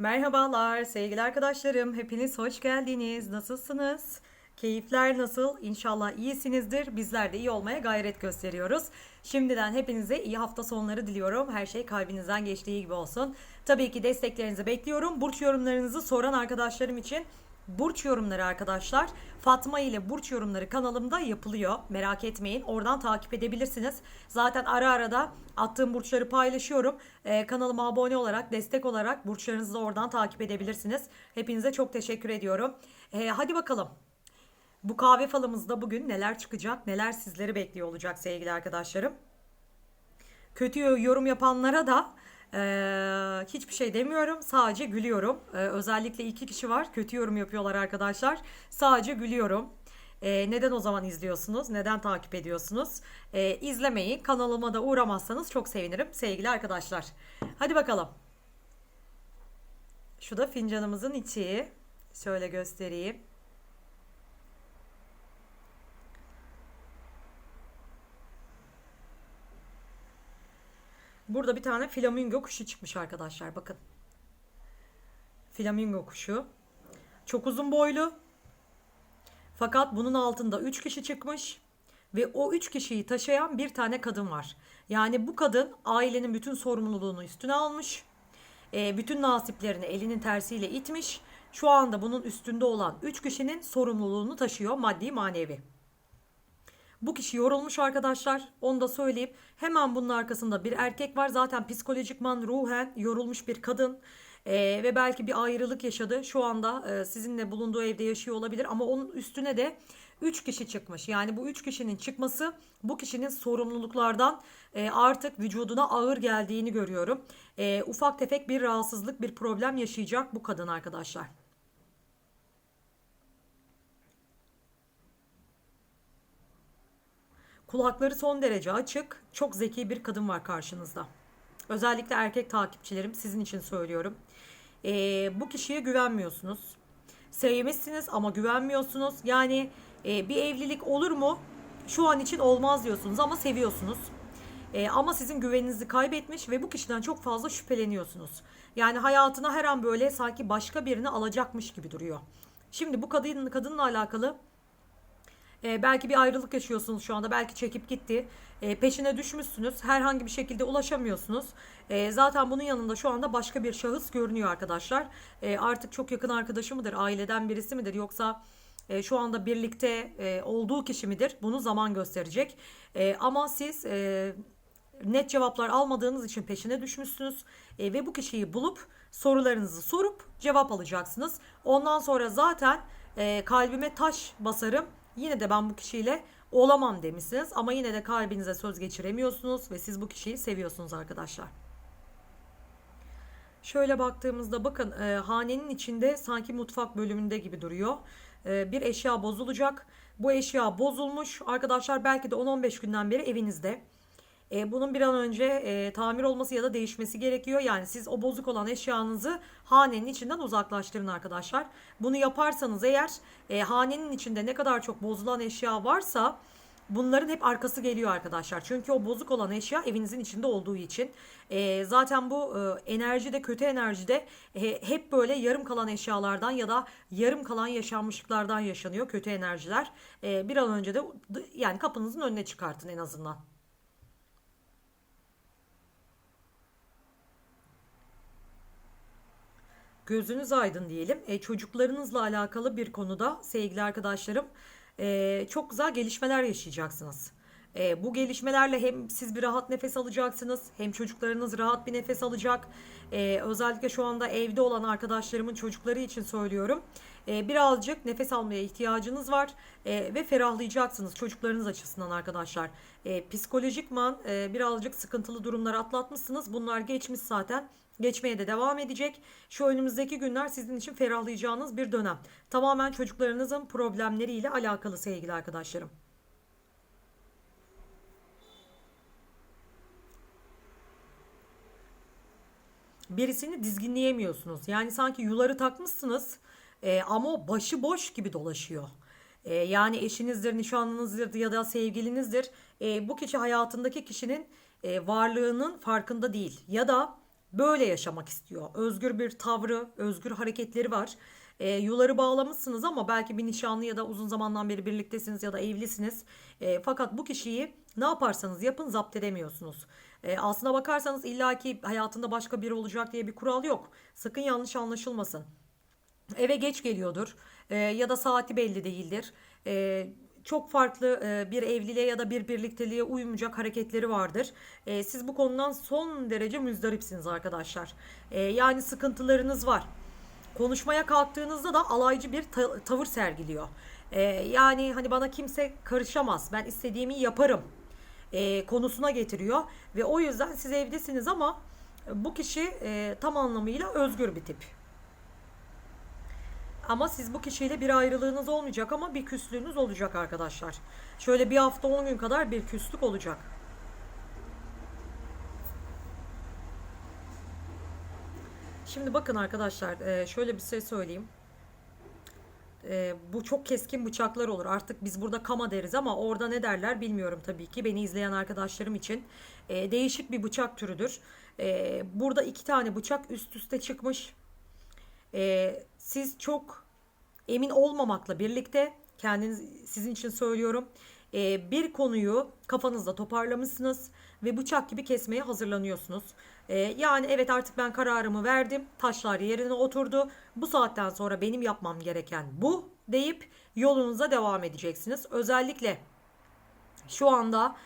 Merhabalar sevgili arkadaşlarım. Hepiniz hoş geldiniz. Nasılsınız? Keyifler nasıl? İnşallah iyisinizdir. Bizler de iyi olmaya gayret gösteriyoruz. Şimdiden hepinize iyi hafta sonları diliyorum. Her şey kalbinizden geçtiği gibi olsun. Tabii ki desteklerinizi bekliyorum. Burç yorumlarınızı soran arkadaşlarım için Burç yorumları arkadaşlar. Fatma ile Burç yorumları kanalımda yapılıyor. Merak etmeyin. Oradan takip edebilirsiniz. Zaten ara ara da attığım burçları paylaşıyorum. Ee, kanalıma abone olarak, destek olarak burçlarınızı da oradan takip edebilirsiniz. Hepinize çok teşekkür ediyorum. Ee, hadi bakalım. Bu kahve falımızda bugün neler çıkacak, neler sizleri bekliyor olacak sevgili arkadaşlarım. Kötü yorum yapanlara da eee, hiçbir şey demiyorum. Sadece gülüyorum. Eee, özellikle iki kişi var. Kötü yorum yapıyorlar arkadaşlar. Sadece gülüyorum. Eee, neden o zaman izliyorsunuz? Neden takip ediyorsunuz? Eee izlemeyin. Kanalıma da uğramazsanız çok sevinirim sevgili arkadaşlar. Hadi bakalım. Şu da fincanımızın içi. Şöyle göstereyim. Burada bir tane flamingo kuşu çıkmış arkadaşlar. Bakın. Flamingo kuşu. Çok uzun boylu. Fakat bunun altında 3 kişi çıkmış. Ve o 3 kişiyi taşıyan bir tane kadın var. Yani bu kadın ailenin bütün sorumluluğunu üstüne almış. E, bütün nasiplerini elinin tersiyle itmiş. Şu anda bunun üstünde olan 3 kişinin sorumluluğunu taşıyor maddi manevi. Bu kişi yorulmuş arkadaşlar. Onu da söyleyeyim. Hemen bunun arkasında bir erkek var. Zaten psikolojikman ruhen yorulmuş bir kadın. Ee, ve belki bir ayrılık yaşadı. Şu anda e, sizinle bulunduğu evde yaşıyor olabilir. Ama onun üstüne de 3 kişi çıkmış. Yani bu 3 kişinin çıkması bu kişinin sorumluluklardan e, artık vücuduna ağır geldiğini görüyorum. E, ufak tefek bir rahatsızlık, bir problem yaşayacak bu kadın arkadaşlar. Kulakları son derece açık. Çok zeki bir kadın var karşınızda. Özellikle erkek takipçilerim sizin için söylüyorum. Ee, bu kişiye güvenmiyorsunuz. Sevmişsiniz ama güvenmiyorsunuz. Yani e, bir evlilik olur mu? Şu an için olmaz diyorsunuz ama seviyorsunuz. Ee, ama sizin güveninizi kaybetmiş ve bu kişiden çok fazla şüpheleniyorsunuz. Yani hayatına her an böyle sanki başka birini alacakmış gibi duruyor. Şimdi bu kadın kadınla alakalı e, belki bir ayrılık yaşıyorsunuz şu anda. Belki çekip gitti. E, peşine düşmüşsünüz. Herhangi bir şekilde ulaşamıyorsunuz. E, zaten bunun yanında şu anda başka bir şahıs görünüyor arkadaşlar. E, artık çok yakın arkadaşı mıdır? Aileden birisi midir? Yoksa e, şu anda birlikte e, olduğu kişi midir? Bunu zaman gösterecek. E, ama siz... E, net cevaplar almadığınız için peşine düşmüşsünüz E, ve bu kişiyi bulup sorularınızı sorup cevap alacaksınız. Ondan sonra zaten e, kalbime taş basarım Yine de ben bu kişiyle olamam demişsiniz ama yine de kalbinize söz geçiremiyorsunuz ve siz bu kişiyi seviyorsunuz arkadaşlar. Şöyle baktığımızda bakın e, hanenin içinde sanki mutfak bölümünde gibi duruyor. E, bir eşya bozulacak. Bu eşya bozulmuş. Arkadaşlar belki de 10-15 günden beri evinizde. E, bunun bir an önce e, tamir olması ya da değişmesi gerekiyor. Yani siz o bozuk olan eşyanızı hanenin içinden uzaklaştırın arkadaşlar. Bunu yaparsanız eğer e, hanenin içinde ne kadar çok bozulan eşya varsa bunların hep arkası geliyor arkadaşlar. Çünkü o bozuk olan eşya evinizin içinde olduğu için. E, zaten bu e, enerji de kötü enerji de e, hep böyle yarım kalan eşyalardan ya da yarım kalan yaşanmışlıklardan yaşanıyor kötü enerjiler. E, bir an önce de yani kapınızın önüne çıkartın en azından. Gözünüz aydın diyelim. E, çocuklarınızla alakalı bir konuda sevgili arkadaşlarım e, çok güzel gelişmeler yaşayacaksınız. E, bu gelişmelerle hem siz bir rahat nefes alacaksınız hem çocuklarınız rahat bir nefes alacak. E, özellikle şu anda evde olan arkadaşlarımın çocukları için söylüyorum. E, birazcık nefes almaya ihtiyacınız var e, ve ferahlayacaksınız çocuklarınız açısından arkadaşlar. E, psikolojikman e, birazcık sıkıntılı durumlar atlatmışsınız. Bunlar geçmiş zaten geçmeye de devam edecek. Şu önümüzdeki günler sizin için ferahlayacağınız bir dönem. Tamamen çocuklarınızın problemleriyle alakalı sevgili arkadaşlarım. Birisini dizginleyemiyorsunuz. Yani sanki yuları takmışsınız e, ama başı boş gibi dolaşıyor. E, yani eşinizdir, nişanlınızdır ya da sevgilinizdir. E, bu kişi hayatındaki kişinin e, varlığının farkında değil. Ya da böyle yaşamak istiyor. Özgür bir tavrı, özgür hareketleri var. E, yuları bağlamışsınız ama belki bir nişanlı ya da uzun zamandan beri birliktesiniz ya da evlisiniz. E, fakat bu kişiyi ne yaparsanız yapın zapt edemiyorsunuz. E, aslına bakarsanız illaki hayatında başka biri olacak diye bir kural yok. Sakın yanlış anlaşılmasın. Eve geç geliyordur e, ya da saati belli değildir. E, çok farklı e, bir evliliğe ya da bir birlikteliğe uymayacak hareketleri vardır. E, siz bu konudan son derece müzdaripsiniz arkadaşlar. E, yani sıkıntılarınız var. Konuşmaya kalktığınızda da alaycı bir ta- tavır sergiliyor. Yani hani bana kimse karışamaz. Ben istediğimi yaparım. Konusuna getiriyor ve o yüzden siz evdesiniz ama bu kişi tam anlamıyla özgür bir tip. Ama siz bu kişiyle bir ayrılığınız olmayacak ama bir küslüğünüz olacak arkadaşlar. Şöyle bir hafta 10 gün kadar bir küslük olacak. Şimdi bakın arkadaşlar e, şöyle bir şey söyleyeyim. E, bu çok keskin bıçaklar olur. Artık biz burada kama deriz ama orada ne derler bilmiyorum tabii ki. Beni izleyen arkadaşlarım için e, değişik bir bıçak türüdür. Burada iki tane bıçak üst üste çıkmış. Siz çok emin olmamakla birlikte kendiniz sizin için söylüyorum. bir konuyu kafanızda toparlamışsınız ve bıçak gibi kesmeye hazırlanıyorsunuz. Ee, yani evet artık ben kararımı verdim. Taşlar yerine oturdu. Bu saatten sonra benim yapmam gereken bu deyip yolunuza devam edeceksiniz. Özellikle şu anda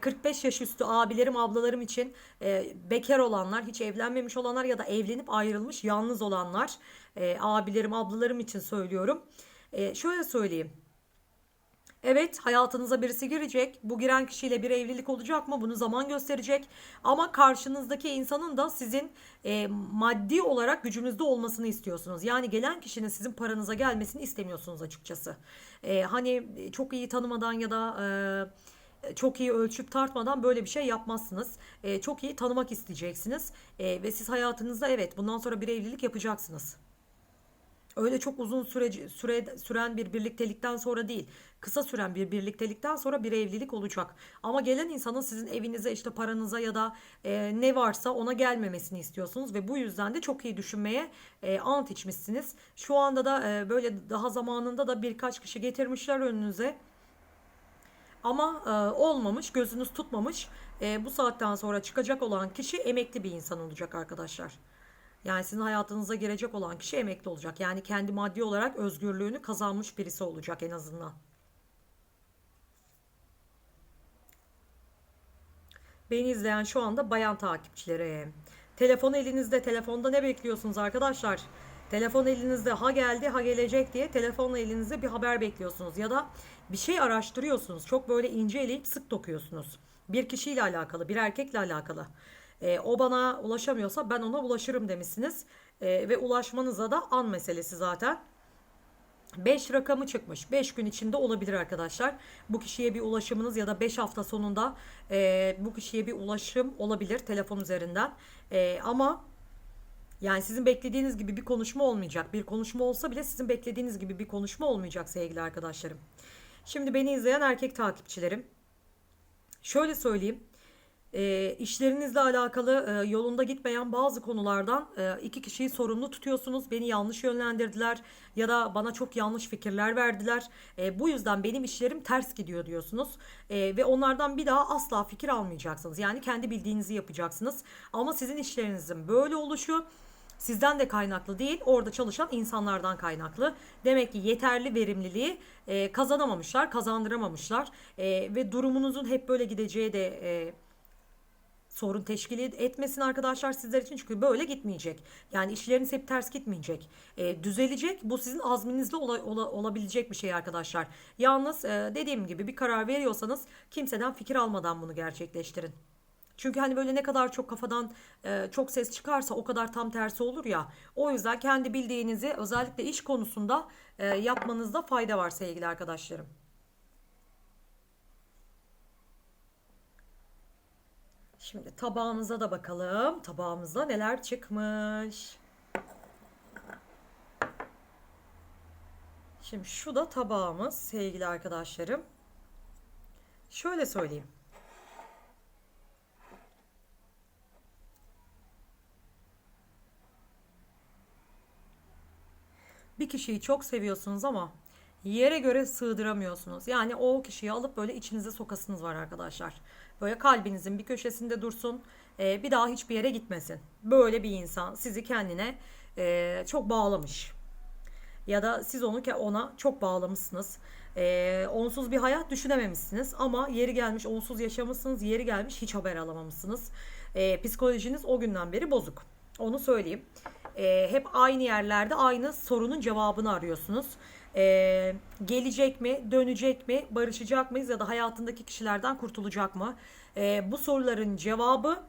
45 e, yaş üstü abilerim ablalarım için e, bekar olanlar hiç evlenmemiş olanlar ya da evlenip ayrılmış yalnız olanlar e, abilerim ablalarım için söylüyorum. Şöyle söyleyeyim Evet hayatınıza birisi girecek. Bu giren kişiyle bir evlilik olacak mı? Bunu zaman gösterecek. Ama karşınızdaki insanın da sizin e, maddi olarak gücünüzde olmasını istiyorsunuz. Yani gelen kişinin sizin paranıza gelmesini istemiyorsunuz açıkçası. E, hani çok iyi tanımadan ya da... E, çok iyi ölçüp tartmadan böyle bir şey yapmazsınız. E, çok iyi tanımak isteyeceksiniz. E, ve siz hayatınızda evet bundan sonra bir evlilik yapacaksınız. Öyle çok uzun süreci, süre süren bir birliktelikten sonra değil. Kısa süren bir birliktelikten sonra bir evlilik olacak. Ama gelen insanın sizin evinize işte paranıza ya da e, ne varsa ona gelmemesini istiyorsunuz ve bu yüzden de çok iyi düşünmeye e, ant içmişsiniz. Şu anda da e, böyle daha zamanında da birkaç kişi getirmişler önünüze. Ama e, olmamış, gözünüz tutmamış. E, bu saatten sonra çıkacak olan kişi emekli bir insan olacak arkadaşlar. Yani sizin hayatınıza girecek olan kişi emekli olacak. Yani kendi maddi olarak özgürlüğünü kazanmış birisi olacak en azından. Beni izleyen şu anda bayan takipçileri. Telefon elinizde. Telefonda ne bekliyorsunuz arkadaşlar? Telefon elinizde ha geldi ha gelecek diye telefonla elinizde bir haber bekliyorsunuz. Ya da bir şey araştırıyorsunuz. Çok böyle ince eleyip sık dokuyorsunuz. Bir kişiyle alakalı, bir erkekle alakalı. E, o bana ulaşamıyorsa ben ona ulaşırım demişsiniz. E, ve ulaşmanıza da an meselesi zaten. 5 rakamı çıkmış. 5 gün içinde olabilir arkadaşlar. Bu kişiye bir ulaşımınız ya da 5 hafta sonunda e, bu kişiye bir ulaşım olabilir telefon üzerinden. E, ama yani sizin beklediğiniz gibi bir konuşma olmayacak. Bir konuşma olsa bile sizin beklediğiniz gibi bir konuşma olmayacak sevgili arkadaşlarım. Şimdi beni izleyen erkek takipçilerim. Şöyle söyleyeyim e, işlerinizle alakalı e, yolunda gitmeyen bazı konulardan e, iki kişiyi sorumlu tutuyorsunuz. Beni yanlış yönlendirdiler ya da bana çok yanlış fikirler verdiler. E, bu yüzden benim işlerim ters gidiyor diyorsunuz. E, ve onlardan bir daha asla fikir almayacaksınız. Yani kendi bildiğinizi yapacaksınız. Ama sizin işlerinizin böyle oluşu sizden de kaynaklı değil orada çalışan insanlardan kaynaklı. Demek ki yeterli verimliliği e, kazanamamışlar, kazandıramamışlar e, ve durumunuzun hep böyle gideceği de e, sorun teşkil etmesin arkadaşlar sizler için çünkü böyle gitmeyecek. Yani işleriniz hep ters gitmeyecek. E, düzelecek. Bu sizin azminizle ola, ola, olabilecek bir şey arkadaşlar. Yalnız e, dediğim gibi bir karar veriyorsanız kimseden fikir almadan bunu gerçekleştirin. Çünkü hani böyle ne kadar çok kafadan e, çok ses çıkarsa o kadar tam tersi olur ya. O yüzden kendi bildiğinizi özellikle iş konusunda e, yapmanızda fayda var sevgili arkadaşlarım. Şimdi tabağımıza da bakalım. Tabağımızda neler çıkmış. Şimdi şu da tabağımız sevgili arkadaşlarım. Şöyle söyleyeyim. Bir kişiyi çok seviyorsunuz ama yere göre sığdıramıyorsunuz. Yani o kişiyi alıp böyle içinize sokasınız var arkadaşlar. Böyle kalbinizin bir köşesinde dursun. e, bir daha hiçbir yere gitmesin. Böyle bir insan sizi kendine e, çok bağlamış. Ya da siz onu ona çok bağlamışsınız. E, onsuz bir hayat düşünememişsiniz. Ama yeri gelmiş onsuz yaşamışsınız. Yeri gelmiş hiç haber alamamışsınız. E, psikolojiniz o günden beri bozuk. Onu söyleyeyim. E, hep aynı yerlerde aynı sorunun cevabını arıyorsunuz. E, gelecek mi, dönecek mi, barışacak mıyız ya da hayatındaki kişilerden kurtulacak mı? E, bu soruların cevabı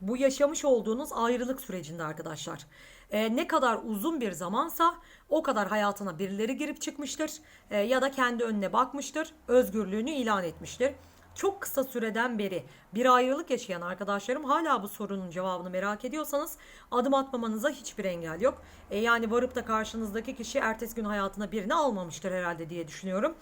bu yaşamış olduğunuz ayrılık sürecinde arkadaşlar. Ee, ne kadar uzun bir zamansa o kadar hayatına birileri girip çıkmıştır Ee, ya da kendi önüne bakmıştır, özgürlüğünü ilan etmiştir. Çok kısa süreden beri bir ayrılık yaşayan arkadaşlarım hala bu sorunun cevabını merak ediyorsanız adım atmamanıza hiçbir engel yok. Ee, yani varıp da karşınızdaki kişi ertesi gün hayatına birini almamıştır herhalde diye düşünüyorum.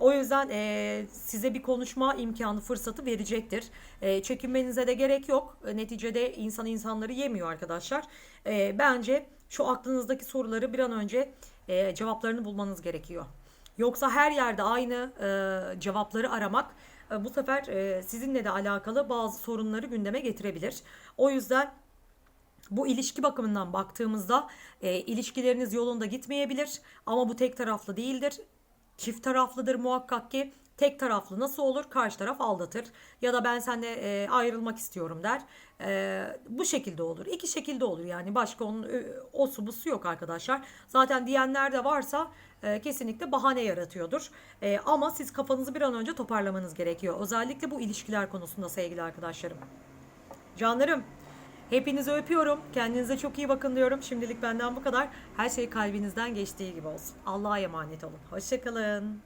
O yüzden e, size bir konuşma imkanı, fırsatı verecektir. E, çekinmenize de gerek yok. E, neticede insan insanları yemiyor arkadaşlar. E, bence şu aklınızdaki soruları bir an önce e, cevaplarını bulmanız gerekiyor. Yoksa her yerde aynı e, cevapları aramak e, bu sefer e, sizinle de alakalı bazı sorunları gündeme getirebilir. O yüzden bu ilişki bakımından baktığımızda e, ilişkileriniz yolunda gitmeyebilir ama bu tek taraflı değildir. Çift taraflıdır muhakkak ki. Tek taraflı nasıl olur? Karşı taraf aldatır ya da ben seninle e, ayrılmak istiyorum der. E, bu şekilde olur. İki şekilde olur yani başka onun e, o su bu su yok arkadaşlar. Zaten diyenler de varsa e, kesinlikle bahane yaratıyordur. E, ama siz kafanızı bir an önce toparlamanız gerekiyor. Özellikle bu ilişkiler konusunda sevgili arkadaşlarım. Canlarım hepinizi öpüyorum. Kendinize çok iyi bakın diyorum. Şimdilik benden bu kadar. Her şey kalbinizden geçtiği gibi olsun. Allah'a emanet olun. Hoşçakalın.